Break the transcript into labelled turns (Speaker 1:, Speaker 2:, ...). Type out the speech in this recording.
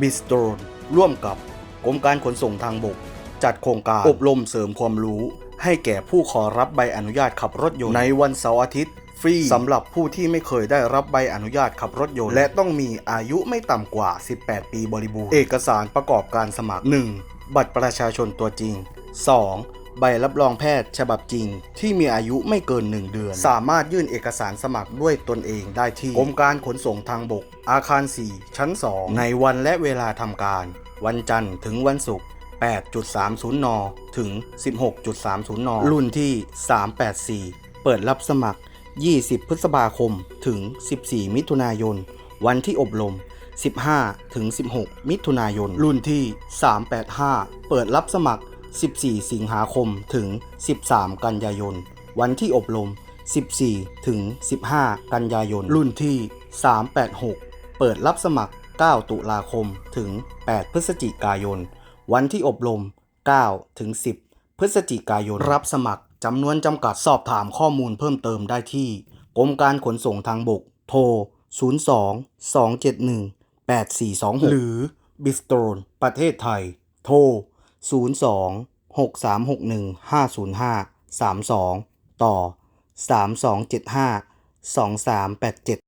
Speaker 1: บิสโตรร่วมกับกรมการขนส่งทางบก จัดโครงการอบรมเสริมความรู้ ให้แก่ผู้ขอรับใบอนุญาตขับรถยนต์ในวันเสาร์อาทิตย์ ฟรีสำหรับผู้ที่ไม่เคยได้รับใบอนุญาตขับรถยนต์และต้องมีอายุไม่ต่ำกว่า 18 ปีบริบูรณ์ เอกสารประกอบการสมัคร 1. บัตรประชาชนตัวจริง 2. ใบรับรองแพทย์ฉบับจริง ที่มีอายุไม่เกิน 1 เดือน สามารถยื่นเอกสารสมัครด้วยตนเองได้ที่กรมการขนส่งทางบก อาคาร 4 ชั้น 2 ในวันและเวลาทำการ วันจันทร์ถึงวันศุกร์8.30 น ถึง 16.30 น รุ่นที่ 384 เปิดรับสมัคร 20 พฤษภาคม ถึง 14 มิถุนายน วันที่อบรม 15 ถึง 16 มิถุนายน รุ่นที่ 385 เปิดรับสมัคร 14 สิงหาคมถึง 13 กันยายน วันที่อบรม 14 ถึง 15 กันยายน รุ่นที่ 386 เปิดรับสมัคร 9 ตุลาคมถึง 8 พฤศจิกายน วันที่อบรม 9 ถึง 10 พฤศจิกายน รับสมัครจำนวนจำกัดสอบถามข้อมูลเพิ่มเติมได้ที่ กรมการขนส่งทางบก โทร 02 271 8426 หรือบิสโตรนประเทศไทย โทร 02 6361 505 32 ต่อ 3275 2387